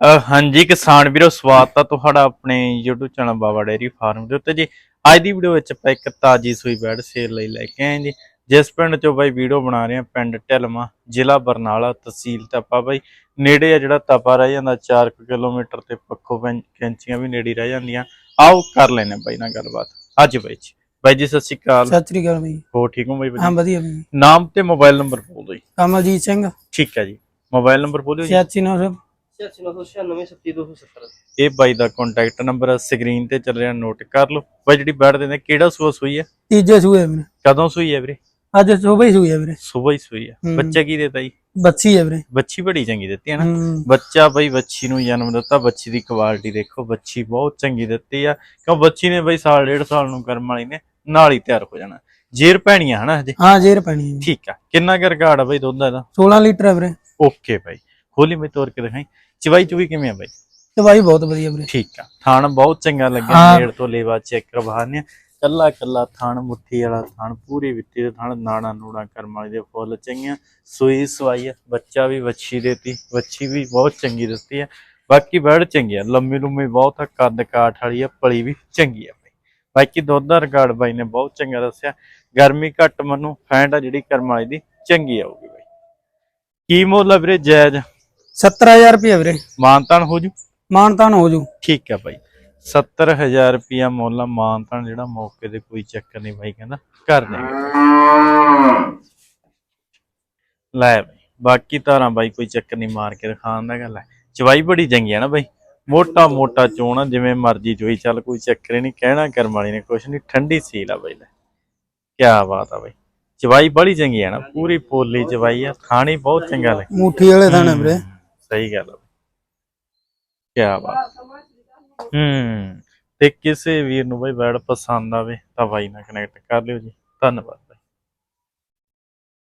ਅ, ਹਾਂਜੀ ਕਿਸਾਨ ਵੀਰੋ ਸਵਾਗਤ ਆ ਤੁਹਾਡਾ ਆਪਣੇ YouTube channel Baba dairy farm ਦੇ ਉੱਤੇ ਜੀ। ਅੱਜ ਦੀ ਵੀਡੀਓ ਵਿੱਚ ਆਪਾਂ ਇੱਕ ਤਾਜੀ ਸੂਈ ਬੈੜ ਸੇਲ ਲਈ ਲੈ ਕੇ ਆਏ ਜੀ। ਜਿਸ ਪਿੰਡ ਚੋਂ ਬਾਈ ਵੀਡੀਓ ਬਣਾ ਰਹੇ ਆ ਪਿੰਡ ਢਿਲਮਾ ਜ਼ਿਲ੍ਹਾ ਬਰਨਾਲਾ ਤਹਿਸੀਲ ਤਪਾ ਬਾਈ। ਨੇੜੇ ਆ ਜਿਹੜਾ ਤਪਾ ਰਹਿ ਜਾਂਦਾ 4 ਕਿਲੋਮੀਟਰ ਤੇ ਪੱਖੋ ਪੈਂ- ਕੈਂਚੀਆਂ ਵੀ ਨੇੜੇ ਰਹਿ ਜਾਂਦੀਆਂ। ਆਓ ਕਰ ਲੈਨੇ ਬਾਈ ਨਾਲ ਗੱਲਬਾਤ। ਅੱਜ ਬਾਈ ਜੀ ਬਾਈ ਜੀ ਸਤਿ ਸ਼੍ਰੀ ਅਕਾਲ। ਸਤਿ ਸ੍ਰੀ ਅਕਾਲ ਬਈ। ਹੋ ਠੀਕ ਹੋ ਬਾਈ ਹਾਂ ਬਾਈ ਵਧੀਆ ਬਈ। ਨਾਮ ਤੇ ਮੋਬਾਈਲ ਨੰਬਰ ਬੋਲ ਦਿਓ ਜੀ। ਕਮਲਜੀਤ ਸਿੰਘ। ਠੀਕ ਹੈ ਜੀ। ਮੋਬਾਈਲ ਨੰਬਰ ਬੋਲਿਓ ਜੀ। 86900 969 ਇਹ ਬਾਈ ਦਾ ਕੰਟੈਕਟ ਨੰਬਰ ਸਕਰੀਨ ਤੇ ਚੱਲ ਰਿਹਾ ਨੋਟ ਕਰ ਲਓ। ਬਾਈ ਜਿਹੜੀ ਬੈਠ ਦਿੰਦੇ ਕਿਹੜਾ ਸੂਆ ਸੂਈ ਹੈ ਤੀਜੇ ਸੂਏ ਵੀਰੇ। ਕਦੋਂ ਸੂਈ ਹੈ ਵੀਰੇ? ਅੱਜ ਸੂਬੇ ਹੀ ਸੂਏ ਵੀਰੇ। ਸਵੇਰ ਹੀ ਸੂਈ ਹੈ ਹੂੰ। ਬੱਚਾ ਕੀ ਦੇਤਾ ਜੀ? ਬੱਚੀ ਹੈ ਵੀਰੇ। ਬੱਚੀ ਬੜੀ ਚੰਗੀ ਦਿੱਤੀ ਹੈ ਨਾ। ਹੂੰ। ਬੱਚਾ ਬਈ ਬੱਚੀ ਨੂੰ ਜਨਮ ਦਿੱਤਾ ਬੱਚੀ ਦੀ ਕੁਆਲਿਟੀ ਦੇਖੋ ਬੱਚੀ ਬਹੁਤ ਚੰਗੀ ਦਿੱਤੀ ਆ। ਕਿਉਂ ਬੱਚੀ ਨੇ ਬਈ ਸਾਲ ਡੇਢ ਸਾਲ ਨੂੰ ਕਰਮ ਵਾਲੀ ਨੇ ਨਾਲ ਹੀ ਤਿਆਰ ਹੋ ਜਾਣਾ। ਜੇਰ ਪੈਣੀਆਂ ਹਨਾ ਹਜੇ? ਹਾਂ ਜੇਰ ਪੈਣੀ ਹੈ। ਠੀਕ ਆ। ਕਿੰਨਾ ਕੁ ਰਿਕਾਰਡ ਆ ਬਈ ਦੁੱਧ ਦਾ 16 ਲੀਟਰ ਹੈ ਵੀਰੇ। ਓਕੇ ਬਾਈ। ਹੋਲੀ ਮੈਂ ਤੋਰ ਕੇ ਦਿਖਾਈ। ਚਵਾਈ ਚੁਵੀ ਕਿਵੇਂ ਆ ਬਾਈ? ਦਵਾਈ ਬਹੁਤ ਵਧੀਆ ਵੀਰੇ। ਠੀਕ ਆ। ਥਾਣ ਬਹੁਤ ਚੰਗਾ ਲੱਗਿਆ। ਹਾਂ। ਨੇੜ ਤੋਂ ਲੇਵਾ ਚੈੱਕ ਕਰਵਾਣੇ ਕੱਲਾ ਕੱਲਾ ਥਾਣ ਮੁੱਠੀ ਵਾਲਾ ਥਾਣ ਪੂਰੀ ਵਿੱਤੀ ਦੇ ਥਾਣ ਨਾੜਾ ਨੂੜਾ ਕਰਮ ਵਾਲੀ ਦੇ ਫੁੱਲ ਚੰਗੀਆਂ। ਸੂਈ ਸਵਾਈ ਬੱਚਾ ਵੀ ਵੱਛੀ ਦੇਤੀ। ਵੱਛੀ ਵੀ ਬਹੁਤ ਚੰਗੀ ਦਿੱਤੀ ਆ। ਬਾਕੀ ਬੈੜ ਚੰਗੀ ਆ। ਲੰਮੀ ਲੰਮੀ ਬਹੁਤ ਆ। ਕੱਦ ਕਾਠ ਵਾਲੀ ਆ। ਪਲੀ ਵੀ ਚੰਗੀ ਆ ਬਾਈ। ਬਾਕੀ ਦੁੱਧ ਦਾ ਰਿਕਾਰਡ ਬਾਈ ਨੇ ਬਹੁਤ ਚੰਗਾ ਦੱਸਿਆ। ਗਰਮੀ ਘੱਟ ਮਨੂੰ। ਫੈਂਟ ਆ ਜਿਹੜੀ ਕਰਮ ਵਾਲੀ ਦੀ। ਚੰਗੀ ਆਊਗੀ ਬਾਈ। ਕੀ ਮੁੱਲ ਆ ਵੀਰੇ? ਜਾਇਜ਼। 70000 ਰੁਪਏ ਵੀਰੇ। ਮਾਨਤਾਨ ਹੋ ਜੂ? ਮਾਨਤਾਨ ਹੋ ਜੂ। ਠੀਕ ਹੈ ਭਾਈ। 70000 ਰੁਪਿਆ ਮੁੱਲ ਮਾਨਤਾਨ ਜਿਹੜਾ ਮੌਕੇ ਤੇ ਕੋਈ ਚੱਕਰ ਨਹੀਂ ਭਾਈ ਕਹਿੰਦਾ ਕਰ ਦੇਗਾ ਲੈ ਭਾਈ ਬਾਕੀ ਧਾਰਾਂ ਬਾਈ ਕੋਈ ਚੱਕਰ ਨਹੀਂ ਮਾਰ ਕੇ ਦਿਖਾਉਣ ਦਾ ਗੱਲ ਹੈ। ਚਵਾਈ ਬੜੀ ਚੰਗੀ ਹੈ ਨਾ ਬਾਈ ਮੋਟਾ ਮੋਟਾ ਚੋਣਾ ਜਿਵੇਂ ਮਰਜ਼ੀ ਚੋਈ ਚੱਲ ਕੋਈ ਚੱਕਰ ਨਹੀਂ ਕਹਿਣਾ ਕਰਮ ਵਾਲੀ ਨੇ ਕੁਛ ਨਹੀਂ ਠੰਡੀ ਸੀਲ ਆ ਬਾਈ ਲੈ। ਕੀ ਬਾਤ ਆ ਬਾਈ। ਚਵਾਈ ਬੜੀ ਚੰਗੀ ਹੈ ਨਾ ਪੂਰੀ ਪੋਲੀ ਚਵਾਈ ਆ ਖਾਣੀ ਬਹੁਤ ਚੰਗਾ ਲੱਗ ਮੁੱਠੀ ਵਾਲੇ ਥਾਣੇ ਵੀਰੇ। ਸਹੀ ਗੱਲ ਆ ਕੀ ਬਾਤ। ਹੂੰ ਤੇ ਕਿਸੇ ਵੀਰ ਨੂੰ ਬਈ ਬੈਡ ਪਸੰਦ ਆਵੇ ਤਾਂ ਬਾਈ ਨਾਲ ਕਨੈਕਟ ਕਰ ਲਿਓ ਜੀ। ਧੰਨਵਾਦ।